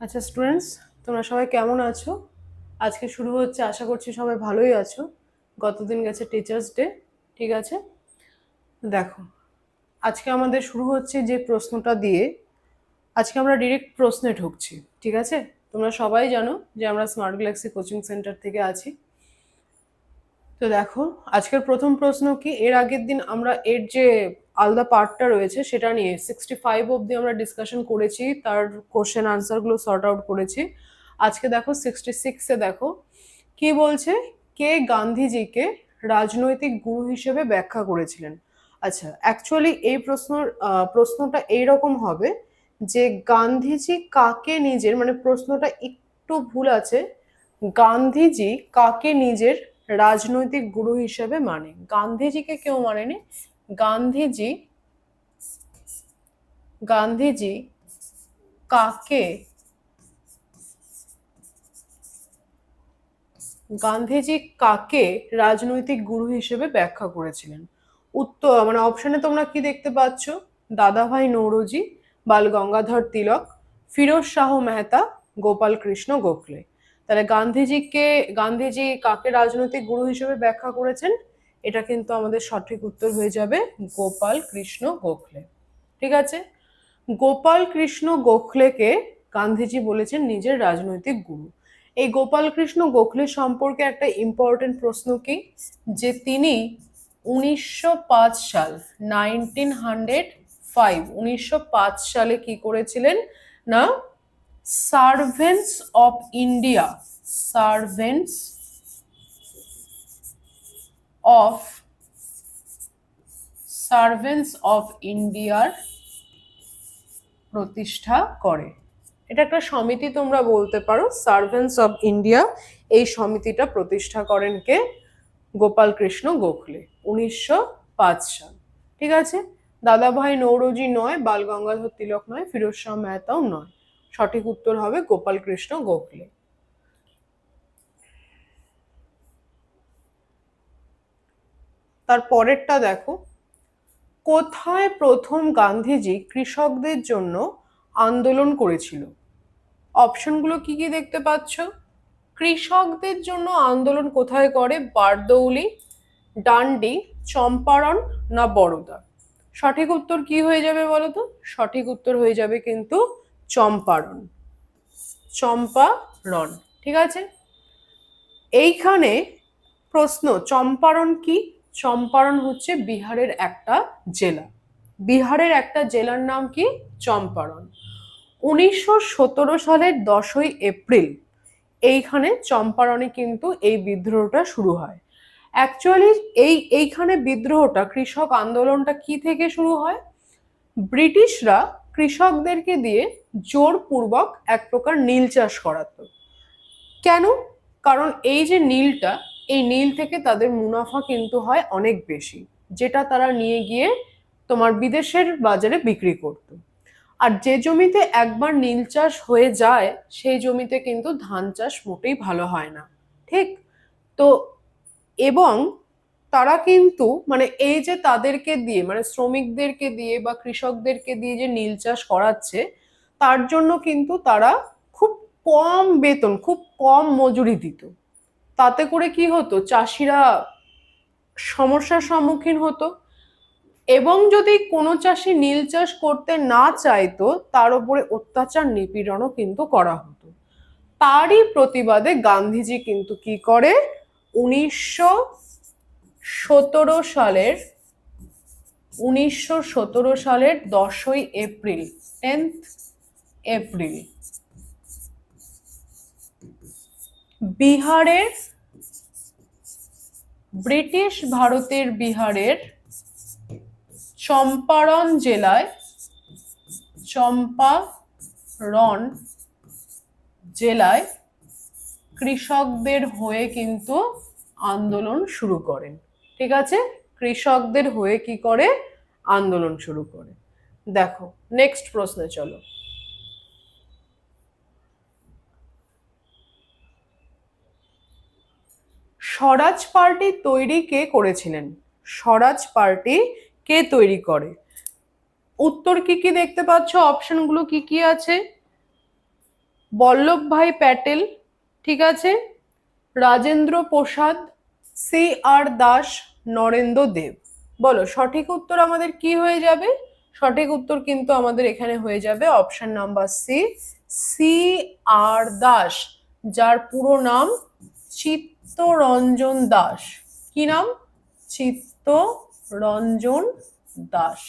আচ্ছা স্টুডেন্টস তোমরা সবাই কেমন আছো? আজকে শুরু হচ্ছে, আশা করছি সবাই ভালোই আছো। গতদিন গেছে টিচার্স ডে ঠিক আছে? দেখো, আজকে আমাদের শুরু হচ্ছে যে প্রশ্নটা দিয়ে, আজকে আমরা ডিরেক্ট প্রশ্নে ঢুকছি, ঠিক আছে? তোমরা সবাই জানো যে আমরা স্মার্ট গ্যালাক্সি কোচিং সেন্টার থেকে আছি। তো দেখো আজকের প্রথম প্রশ্ন কি? এর আগের দিন আমরা এর যে আলাদা পার্টটা রয়েছে সেটা নিয়ে সিক্সটি ফাইভ অবধি আমরা ডিসকাশন করেছি তার কোশ্চেন আনসারগুলো সর্ট আউট করেছি। আজকে দেখো সিক্সটি সিক্সে দেখো কি বলছে কে গান্ধীজিকে রাজনৈতিক গুরু হিসেবে ব্যাখ্যা করেছিলেন? আচ্ছা অ্যাকচুয়ালি এই প্রশ্নর আহ, প্রশ্নটা এইরকম হবে যে গান্ধীজি কাকে নিজের মানে প্রশ্নটা একটু ভুল আছে গান্ধীজি কাকে নিজের রাজনৈতিক গুরু হিসেবে মানে। গান্ধীজিকে কেউ মানেনি। গান্ধীজি গান্ধীজি কাকে গান্ধীজি কাকে রাজনৈতিক গুরু হিসেবে ব্যাখ্যা করেছিলেন? উত্তর মানে অপশনে তোমরা কি দেখতে পাচ্ছ? দাদাভাই নৌরোজি বাল গঙ্গাধর তিলক, ফিরোজ শাহ মেহতা গোপাল কৃষ্ণ গোখলে। তাহলে গান্ধীজিকে, গান্ধীজি কাকে রাজনৈতিক গুরু হিসেবে ব্যাখ্যা করেছেন? এটা কিন্তু আমাদের সঠিক উত্তর হয়ে যাবে গোপাল কৃষ্ণ গোখলে। ঠিক আছে? গোপাল কৃষ্ণ গোখলেকে গান্ধীজি বলেছেন নিজের রাজনৈতিক গুরু। এই গোপাল কৃষ্ণ গোখলে সম্পর্কে একটা ইম্পর্টেন্ট প্রশ্ন কি? যে তিনি উনিশশো পাঁচ সাল নাইনটিন হান্ড্রেড ফাইভ উনিশশো পাঁচ সালে কি করেছিলেন? না servants of India, servants of servants of ইন্ডিয়ার প্রতিষ্ঠা করে। এটা একটা সমিতি তোমরা বলতে পারো, সার্ভেন্টস অফ ইন্ডিয়া। এই সমিতিটা প্রতিষ্ঠা করেন কে? গোপাল কৃষ্ণ গোখলে, উনিশশো পাঁচ সাল। ঠিক আছে? দাদাভাই নৌরোজি নয় বাল গঙ্গাধর তিলক নয় ফিরোজ শাহ মেহতাও নয়। সঠিক উত্তর হবে গোপাল কৃষ্ণ গোখলে। তার পরেরটা দেখো। কোথায় প্রথম গান্ধীজি কৃষকদের জন্য আন্দোলন করেছিল? অপশনগুলো কি কি দেখতে পাচ্ছ? কৃষকদের জন্য আন্দোলন কোথায় করে? বারদৌলি, ডান্ডি, চম্পারণ না বড়দা সঠিক উত্তর কি হয়ে যাবে বলো তো? সঠিক উত্তর হয়ে যাবে কিন্তু চম্পারণ। চম্পারণ, ঠিক আছে? এইখানে প্রশ্ন, চম্পারণ কি? চম্পারণ হচ্ছে বিহারের একটা জেলা। বিহারের একটা জেলার নাম কি? চম্পারণ। উনিশশো সতেরো সালের দশই এপ্রিল এইখানে চম্পারণে কিন্তু এই বিদ্রোহটা শুরু হয়। অ্যাকচুয়ালি এই, এইখানে বিদ্রোহটা, কৃষক আন্দোলনটা কি থেকে শুরু হয়? ব্রিটিশরা কৃষকদেরকে দিয়ে জোরপূর্বক এক প্রকার নীল চাষ করাতো। কেন? কারণ এই যে নীলটা, এই নীল থেকে তাদের মুনাফা কিন্তু হয় অনেক বেশি, যেটা তারা নিয়ে গিয়ে তোমার বিদেশের বাজারে বিক্রি করতো। আর যে জমিতে একবার নীল চাষ হয়ে যায়, সেই জমিতে কিন্তু ধান চাষ মোটেই ভালো হয় না, ঠিক? তো এবং তারা কিন্তু মানে এই যে তাদেরকে দিয়ে মানে শ্রমিকদেরকে দিয়ে বা কৃষকদেরকে দিয়ে যে নীল চাষ করাচ্ছে, তার জন্য কিন্তু তারা খুব কম বেতন, খুব কম মজুরি দিত। তাতে করে কি হতো? চাষিরা সমস্যার সম্মুখীন হতো এবং যদি কোনো চাষি নীল চাষ করতে না চাইতো, তার উপরে অত্যাচার, নিপীড়নও কিন্তু করা হতো। তারই প্রতিবাদে গান্ধীজি কিন্তু কি করে? উনিশশো সতেরো সালের, উনিশশো সতেরো সালের দশই এপ্রিল টেন্থ এপ্রিল। বিহারের, ব্রিটিশ ভারতের বিহারের চম্পারণ জেলায় চম্পারণ জেলায় কৃষকদের হয়ে কিন্তু আন্দোলন শুরু করেন। ঠিক আছে? কৃষকদের হয়ে কি করে? আন্দোলন শুরু করে। দেখো নেক্সট প্রশ্নে চলো। স্বরাজ পার্টি তৈরি কে করেছিলেন? স্বরাজ পার্টি কে তৈরি করে? উত্তর কি কি দেখতে পাচ্ছ? অপশনগুলো কি কি আছে? বল্লভভাই প্যাটেল, ঠিক আছে? Rajendra Prasad, C R Das Narendra Dev. বলো, সঠিক উত্তর আমাদের কি হয়ে যাবে? সঠিক উত্তর কিন্তু আমাদের এখানে হয়ে যাবে option number C C R Das, যার পুরো নাম চিত্তরঞ্জন দাস। কি নাম? চিত্তরঞ্জন দাস।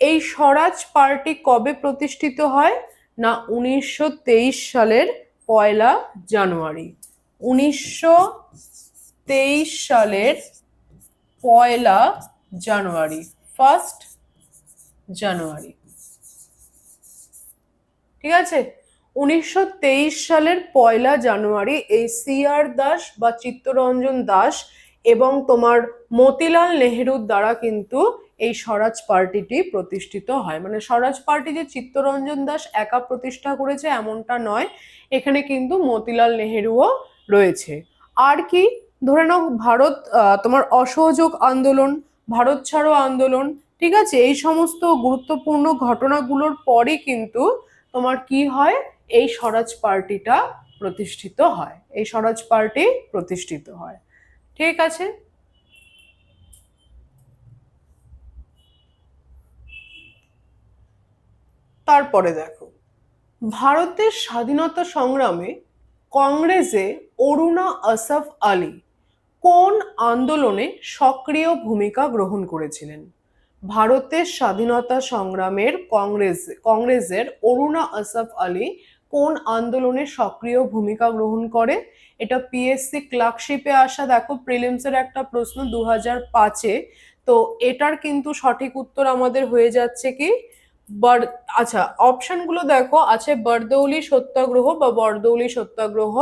এই স্বরাজ পার্টি কবে প্রতিষ্ঠিত হয়? না, উনিশশো তেইশ সালের পয়লা জানুয়ারি। উনিশশো তেইশ সালের পয়লা জানুয়ারি ফার্স্ট জানুয়ারি। ঠিক আছে? উনিশশো তেইশ সালের পয়লা জানুয়ারি এই সি আর দাস বা চিত্তরঞ্জন দাস এবং তোমার মতিলাল নেহেরুর দ্বারা কিন্তু এই স্বরাজ পার্টিটি প্রতিষ্ঠিত হয়। মানে স্বরাজ পার্টি যে চিত্তরঞ্জন দাস একা প্রতিষ্ঠা করেছে এমনটা নয়। এখানে কিন্তু মতিলাল নেহেরুও রয়েছে। আর কি? ধরে নাও ভারত তোমার অসহযোগ আন্দোলন, ভারত ছাড়ো আন্দোলন, ঠিক আছে? এই সমস্ত গুরুত্বপূর্ণ ঘটনাগুলোর পরই কিন্তু তোমার কি হয়? এই স্বরাজ পার্টিটা প্রতিষ্ঠিত হয়। এই স্বরাজ পার্টি প্রতিষ্ঠিত হয়। ঠিক আছে? তারপরে দেখো। ভারতের স্বাধীনতা সংগ্রামে কংগ্রেসে অরুণা আসফ আলী কোন আন্দোলনে সক্রিয় ভূমিকা গ্রহণ করেছিলেন? ভারতের স্বাধীনতা সংগ্রামের কংগ্রেস, কংগ্রেসের অরুণা আসফ আলী কোন আন্দোলনে সক্রিয় ভূমিকা গ্রহণ করে? এটা পিএসসি ক্লার্কশিপে আসা, দেখো প্রিলিমসের একটা প্রশ্ন দু হাজার পাঁচে। তো এটার কিন্তু সঠিক উত্তর আমাদের হয়ে যাচ্ছে কি? বার আচ্ছা অপশনগুলো দেখো, আছে বরদৌলি সত্যাগ্রহ বা বরদৌলি সত্যাগ্রহ,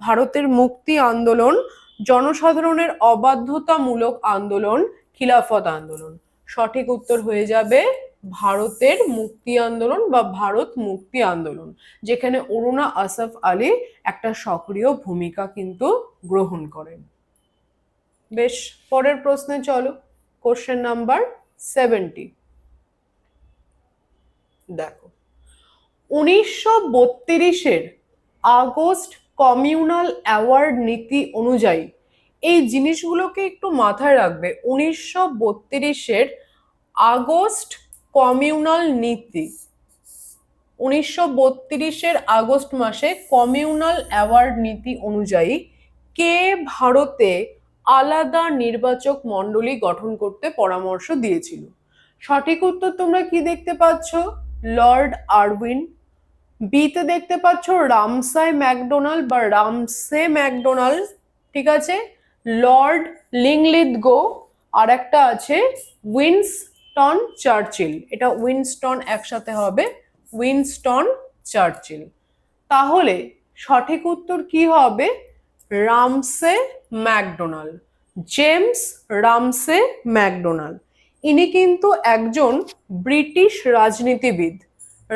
ভারতের মুক্তি আন্দোলন, জনসাধারণের অবাধ্যতামূলক আন্দোলন, খিলাফত আন্দোলন। সঠিক উত্তর হয়ে যাবে ভারতের মুক্তি আন্দোলন বা ভারত মুক্তি আন্দোলন, যেখানে অরুণা আসফ আলী একটা সক্রিয় ভূমিকা কিন্তু গ্রহণ করেন। বেশ, পরের প্রশ্নে চলো কোশ্চেন নাম্বার সেভেন্টি দেখো। উনিশশো বত্রিশের আগস্ট কমিউনাল অ্যাওয়ার্ড নীতি অনুযায়ী এই জিনিসগুলোকে একটু মাথায় রাখবে। উনিশশো বত্রিশের আগস্ট কমিউনাল নীতি। উনিশশো বত্রিশের আগস্ট মাসে কমিউনাল অ্যাওয়ার্ড নীতি অনুযায়ী কে ভারতে আলাদা নির্বাচক মণ্ডলী গঠন করতে পরামর্শ দিয়েছিল? সঠিক উত্তর তোমরা কি দেখতে পাচ্ছ? Lord Irwin. বিতে দেখতে পাচ্ছ রামসাই ম্যাকডোনাল্ড বা রামসে ম্যাকডোনাল্ড, ঠিক আছে? লর্ড লিংলিদ গো, আর একটা আছে উইনস্টন চার্চিল। এটা উইনস্টন একসাথে হবে, উইনস্টন চার্চিল। তাহলে সঠিক উত্তর কি হবে? Ramsay MacDonald. James Ramsay MacDonald. ইনি কিন্তু একজন ব্রিটিশ রাজনীতিবিদ।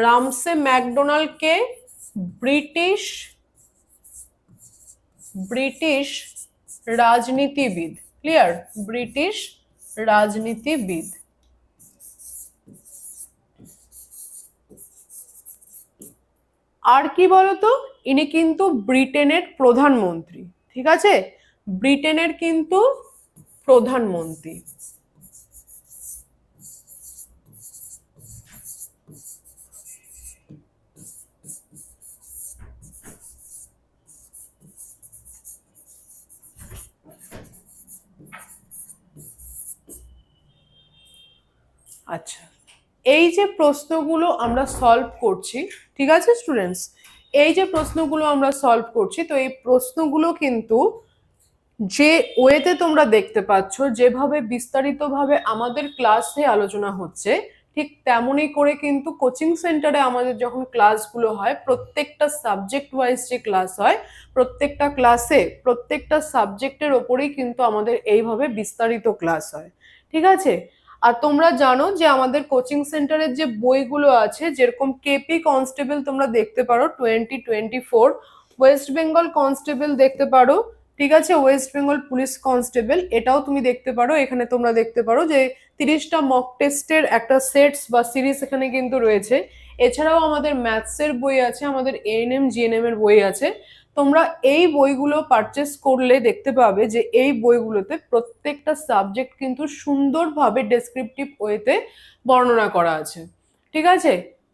রামসে ম্যাকডোনাল্ডকে ব্রিটিশ ব্রিটিশ রাজনীতিবিদ, ক্লিয়ার? ব্রিটিশ রাজনীতিবিদ। আর কি বলতো? ইনি কিন্তু ব্রিটেনের প্রধানমন্ত্রী, ঠিক আছে? ব্রিটেনের কিন্তু প্রধানমন্ত্রী। আচ্ছা এই যে প্রশ্নগুলো আমরা সলভ করছি, ঠিক আছে স্টুডেন্টস এই যে প্রশ্নগুলো আমরা সলভ করছি, তো এই প্রশ্নগুলো কিন্তু যে ওয়েতে তোমরা দেখতে পাচ্ছ, যেভাবে বিস্তারিতভাবে আমাদের ক্লাসে আলোচনা হচ্ছে, ঠিক তেমনই করে কিন্তু কোচিং সেন্টারে আমাদের যখন ক্লাসগুলো হয়, প্রত্যেকটা সাবজেক্ট ওয়াইজ যে ক্লাস হয়, প্রত্যেকটা ক্লাসে প্রত্যেকটা সাবজেক্টের ওপরেই কিন্তু আমাদের এইভাবে বিস্তারিত ক্লাস হয়, ঠিক আছে? আর তোমরা জানো যে আমাদের কোচিং সেন্টারের যে বইগুলো আছে, যেরকম কেপি কনস্টেবল তোমরা দেখতে পারো twenty twenty four West Bengal constable দেখতে পারো, ঠিক আছে? ওয়েস্ট বেঙ্গল পুলিশ কনস্টেবল এটাও তুমি দেখতে পারো। এখানে তোমরা দেখতে পারো যে তিরিশটা মক টেস্টের একটা সেটস বা সিরিজ এখানে কিন্তু রয়েছে। এছাড়াও আমাদের ম্যাথসের বই আছে, আমাদের এএনএম জিএনএম এর বই আছে। তোমরা এই বইগুলো পারচেস করলে দেখতে পাবে যে এই বইগুলোতে প্রত্যেকটা সাবজেক্ট কিন্তু সুন্দরভাবে ডেসক্রিপটিভ ওয়েতে বর্ণনা করা আছে। ঠিক আছে?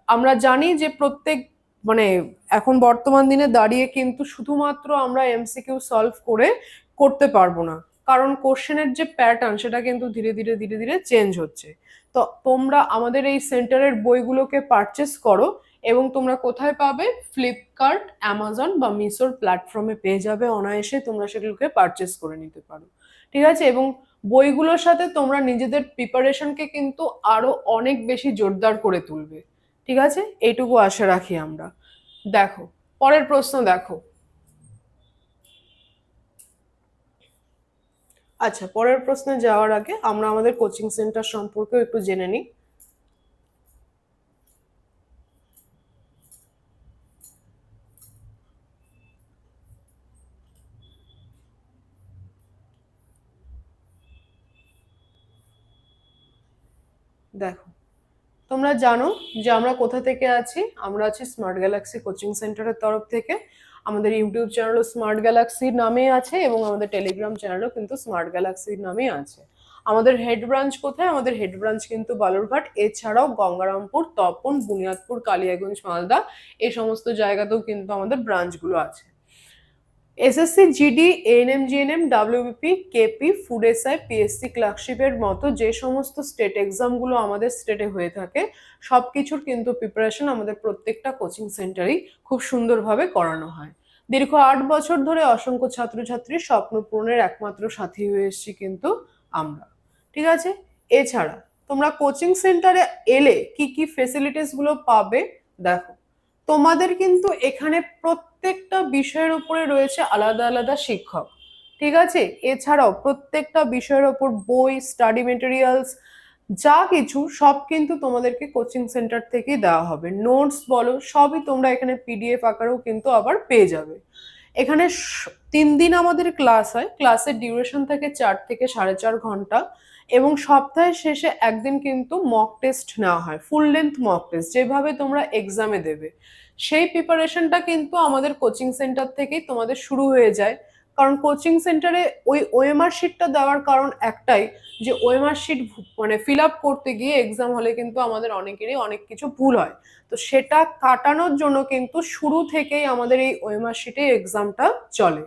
আমরা জানি যে প্রত্যেক মানে এখন বর্তমান দিনে দাঁড়িয়ে কিন্তু শুধুমাত্র আমরা এমসিকিউ সলভ করে করতে পারব না। কারণ কোশ্চেনের যে প্যাটার্ন সেটা কিন্তু ধীরে ধীরে ধীরে ধীরে চেঞ্জ হচ্ছে। তো তোমরা আমাদের এই সেন্টারের বইগুলোকে পারচেস করো। এবং তোমরা কোথায় পাবে? ফ্লিপকার্ট অ্যামাজন বা মিশোর প্ল্যাটফর্মে পেয়ে যাবে। অনায়াসে তোমরা সেগুলোকে পারচেস করে নিতে পারো। ঠিক আছে? এবং বইগুলোর সাথে তোমরা নিজেদের প্রিপারেশনকে কিন্তু আরও অনেক বেশি জোরদার করে তুলবে। ঠিক আছে? এইটুকু আশা রাখি আমরা। দেখো, পরের প্রশ্ন দেখো। আচ্ছা পরের প্রশ্নে যাওয়ার আগে আমরা আমাদের কোচিং সেন্টার সম্পর্কেও একটু জেনে নিই। দেখো। তোমরা জানো যে আমরা কোথা থেকে আছি? আমরা আছি স্মার্ট গ্যালাক্সি কোচিং সেন্টারের তরফ থেকে। আমাদের ইউটিউব চ্যানেলও স্মার্ট গ্যালাক্সির নামে আছে এবং আমাদের টেলিগ্রাম চ্যানেলও কিন্তু স্মার্ট গ্যালাক্সির নামে আছে। আমাদের হেড ব্রাঞ্চ কোথায়? আমাদের হেড ব্রাঞ্চ কিন্তু বালুরঘাট, এছাড়াও গঙ্গারামপুর, তপন, বুনিয়াদপুর, কালিয়াগঞ্জ, মালদা এই সমস্ত জায়গাতেও কিন্তু আমাদের ব্রাঞ্চগুলো আছে। SSC GD ANM GNM WBP KP food SI PSC ক্লার্কশিপের মতো যে সমস্ত স্টেট এক্সামগুলো আমাদের স্টেটে হয়ে থাকে সব কিছুর কিন্তু প্রিপারেশন আমাদের প্রত্যেকটা কোচিং সেন্টারেই খুব সুন্দরভাবে করানো হয়। দীর্ঘ আট বছর ধরে অসংখ্য ছাত্রছাত্রীর স্বপ্ন পূরণের একমাত্র সাথী হয়ে এসেছি কিন্তু আমরা। ঠিক আছে? এছাড়া তোমরা কোচিং সেন্টারে এলে কি কি ফেসিলিটিসগুলো পাবে, দেখো। তোমাদের কিন্তু এখানে প্রত্যেকটা বিষয়ের উপরে রয়েছে আলাদা আলাদা শিক্ষক, ঠিক আছে? এছাড়াও প্রত্যেকটা বিষয়ের ওপর বই স্টাডি মেটেরিয়ালস যা কিছু সব কিন্তু তোমাদেরকে কোচিং সেন্টার থেকেই দেওয়া হবে। নোটস বলো, সবই তোমরা এখানে পিডিএফ আকারেও কিন্তু আবার পেয়ে যাবে। এখানে তিন দিন আমাদের ক্লাস হয়। ক্লাসের ডিউরেশন থাকে চার থেকে সাড়ে চার ঘণ্টা এবং সপ্তাহের শেষে একদিন কিন্তু মক টেস্ট নেওয়া হয় ফুল লেন্থ মক টেস্ট যেভাবে তোমরা এক্সামে দেবে। সেই প্রিপারেশনটা কিন্তু আমাদের কোচিং সেন্টার থেকেই তোমাদের শুরু হয়ে যায়। কারণ কোচিং সেন্টারে ওই ওএমআর শিটটা দেওয়ার কারণ একটাই যে ওএমআর শিট মানে ফিল আপ করতে গিয়ে এক্সাম হলে কিন্তু আমাদের অনেকেরই অনেক কিছু ভুল হয়। তো সেটা কাটানোর জন্য কিন্তু শুরু থেকেই আমাদের এই ওএমআর শিটে এক্সামটা চলে।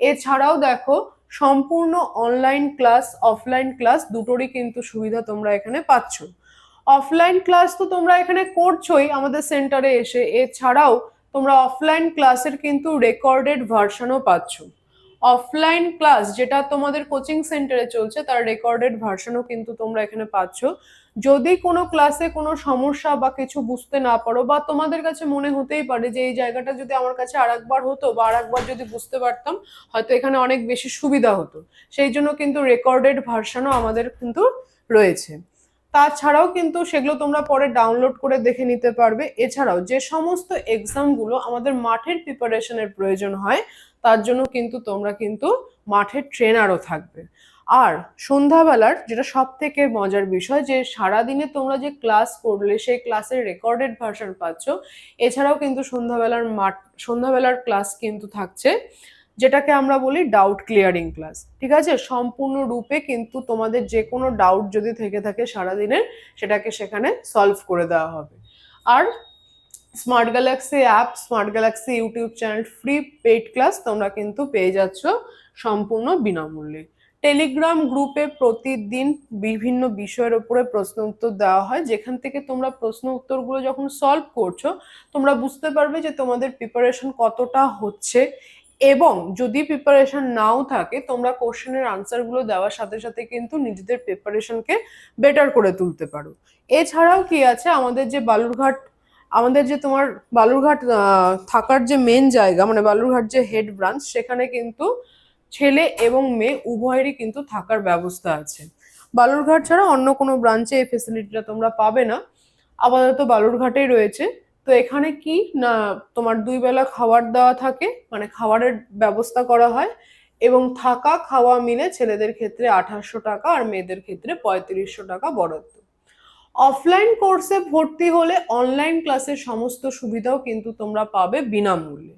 এছাড়াও দেখো, সম্পূর্ণ অনলাইন ক্লাস অফলাইন ক্লাস দুটোরই কিন্তু সুবিধা তোমরা এখানে পাচ্ছ। অফলাইন ক্লাস তো তোমরা এখানে করছোই আমাদের সেন্টারে এসে। এছাড়াও তোমরা অফলাইন ক্লাসের কিন্তু রেকর্ডেড ভার্সনও পাচ্ছ। অফলাইন ক্লাস যেটা তোমাদের কোচিং সেন্টারে চলছে, তার রেকর্ডেড ভার্সনও কিন্তু তোমরা এখানে পাচ্ছ। যদি কোনো ক্লাসে কোনো সমস্যা বা কিছু বুঝতে না পারো বা তোমাদের কাছে মনে হতেই পারে যে এই জায়গাটা যদি আমার কাছে আরেকবার হতো বা আরেকবার যদি বুঝতে পারতাম, হয়তো এখানে অনেক বেশি সুবিধা হতো। সেই জন্য কিন্তু রেকর্ডেড ভার্সনও আমাদের কিন্তু রয়েছে। তাছাড়াও কিন্তু সেগুলো তোমরা পরে ডাউনলোড করে দেখে নিতে পারবে। এছাড়াও যে সমস্ত এক্সামগুলো আমাদের মাঠের প্রিপারেশনের প্রয়োজন হয়, তার জন্য কিন্তু তোমরা কিন্তু মাঠের ট্রেনারও থাকবে। আর সন্ধ্যাবেলার যেটা সব থেকে মজার বিষয়, যে সারাদিনে তোমরা যে ক্লাস করলে, সেই ক্লাসের রেকর্ডেড ভার্সন পাচ্ছ, এছাড়াও কিন্তু সন্ধ্যাবেলার মাঠ, সন্ধ্যাবেলার ক্লাস কিন্তু থাকছে। যেটাকে আমরা বলি ডাউট ক্লিয়ারিং ক্লাস ঠিক আছে? সম্পূর্ণ রূপে কিন্তু তোমাদের যে কোনো ডাউট যদি থেকে থাকে সারাদিনের সেটাকে সেখানে সলভ করে দেওয়া হবে। আর Smart Galaxy app Smart Galaxy YouTube channel free paid class তোমরা কিন্তু পেয়ে যাচ্ছ সম্পূর্ণ বিনামূল্যে। টেলিগ্রাম গ্রুপে প্রতিদিন বিভিন্ন বিষয়ের উপরে প্রশ্ন উত্তর দেওয়া হয়, যেখান থেকে তোমরা প্রশ্ন উত্তরগুলো যখন সলভ করছ, তোমরা বুঝতে পারবে যে তোমাদের প্রিপারেশন কতটা হচ্ছে এবং যদি প্রিপারেশন নাও থাকে, তোমরা কোশ্চেনের আনসারগুলো দেওয়ার সাথে সাথে কিন্তু নিজেদের প্রিপারেশনকে বেটার করে তুলতে পারো। এছাড়াও কি আছে? আমাদের যে বালুরঘাট, আমাদের যে তোমার বালুরঘাট থাকার যে মেন জায়গা মানে বালুরঘাট যে হেড ব্রাঞ্চ সেখানে কিন্তু ছেলে এবং মেয়ে উভয়েরই কিন্তু থাকার ব্যবস্থা আছে। বালুরঘাট ছাড়া অন্য কোনো ব্রাঞ্চে এই ফেসিলিটিটা তোমরা পাবে না। আপাতত বালুরঘাটেই রয়েছে। তো এখানে কি? না, তোমার দুই বেলা খাবার দেওয়া থাকে মানে খাবারের ব্যবস্থা করা হয় এবং থাকা খাওয়া মিলে ছেলেদের ক্ষেত্রে আঠাশশো টাকা আর মেয়েদের ক্ষেত্রে পঁয়ত্রিশশো টাকা বরাদ্দ। অফলাইন কোর্সে ভর্তি হলে অনলাইন ক্লাসের সমস্ত সুবিধাও কিন্তু তোমরা পাবে বিনামূল্যে।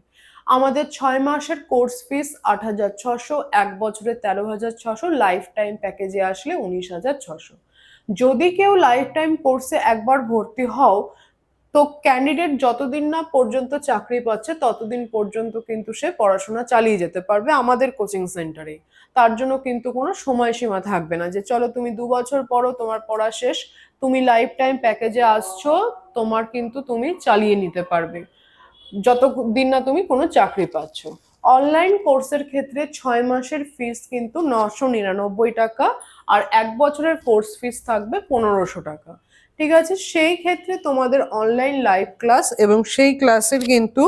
আমাদের ছয় মাসের কোর্স ফিস আট হাজার ছশো এক বছরে তেরো হাজার ছশো লাইফ টাইম প্যাকেজে আসলে উনিশ হাজার ছশো যদি কেউ লাইফ টাইম কোর্সে একবার ভর্তি হও তো ক্যান্ডিডেট যতদিন না পর্যন্ত চাকরি পাচ্ছে, ততদিন পর্যন্ত কিন্তু সে পড়াশোনা চালিয়ে যেতে পারবে আমাদের কোচিং সেন্টারে তার জন্য কিন্তু কোনো সময়সীমা থাকবে না যে, চলো তুমি দু বছর পরও তোমার পড়া শেষ, তুমি লাইফ টাইম প্যাকেজে আসছো, তোমার কিন্তু তুমি চালিয়ে নিতে পারবে। যতদিন না তুমি কোনো চাকরি পাচ্ছ। অনলাইন কোর্সের ক্ষেত্রে ছয় মাসের ফিস কিন্তু নশো নিরানব্বই টাকা আর এক বছরের কোর্স ফিস থাকবে পনেরোশো টাকা। ঠিক আছে? সেই ক্ষেত্রে তোমাদের অনলাইন লাইভ ক্লাস এবং সেই ক্লাসের কিন্তু,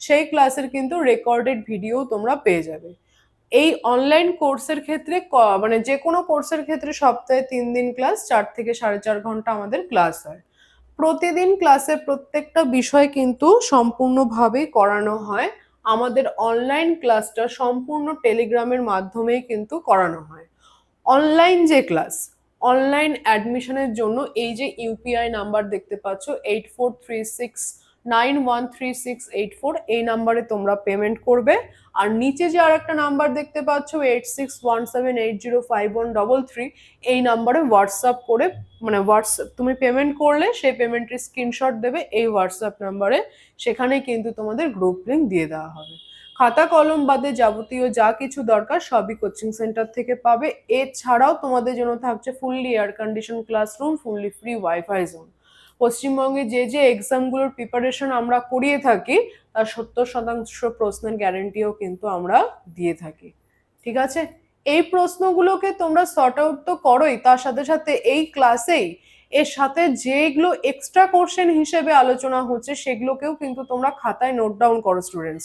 সেই ক্লাসের কিন্তু রেকর্ডেড ভিডিও তোমরা পেয়ে যাবে। এই অনলাইন কোর্সের ক্ষেত্রে মানে যে কোনো কোর্সের ক্ষেত্রে সপ্তাহে তিন দিন ক্লাস চার থেকে সাড়ে চার ঘণ্টা আমাদের ক্লাস হয়। প্রতিদিন ক্লাসে প্রত্যেকটা বিষয় কিন্তু সম্পূর্ণভাবেই করানো হয়। আমাদের অনলাইন ক্লাসটা সম্পূর্ণ টেলিগ্রামের মাধ্যমেই কিন্তু করানো হয়। অনলাইন যে ক্লাস অনলাইন অ্যাডমিশনের জন্য এই যে ইউপিআই নাম্বার দেখতে পাচ্ছ eight four three six nine one three six eight four এই নাম্বারে তোমরা পেমেন্ট করবে। আর নিচে যে আর একটা নাম্বার দেখতে পাচ্ছ eight six one seven eight zero five one double three এই নাম্বারে হোয়াটসঅ্যাপ করে মানে হোয়াটসঅ্যাপ তুমি পেমেন্ট করলে সেই পেমেন্টের স্ক্রিনশট দেবে, এই হোয়াটসঅ্যাপ নাম্বারে সেখানে কিন্তু তোমাদের গ্রুপ লিঙ্ক দিয়ে দেওয়া হবে। খাতা কলম বাদে যাবতীয় যা কিছু দরকার সবই কোচিং সেন্টার থেকে পাবে। এছাড়াও তোমাদের জন্য থাকছে fully air condition classroom fully free wifi zone পশ্চিমবঙ্গে যে যে এক্সামগুলোর প্রিপারেশন আমরা করিয়ে থাকি, তার সত্তর শতাংশ প্রশ্নের গ্যারেন্টিও কিন্তু আমরা দিয়ে থাকি। ঠিক আছে? এই প্রশ্নগুলোকে তোমরা সর্ট আউট তো করোই, তার সাথে সাথে এই ক্লাসেই এর সাথে যেগুলো এক্সট্রা কোশ্চেন হিসেবে আলোচনা হচ্ছে, সেগুলোকেও কিন্তু তোমরা খাতায় নোট ডাউন করো স্টুডেন্টস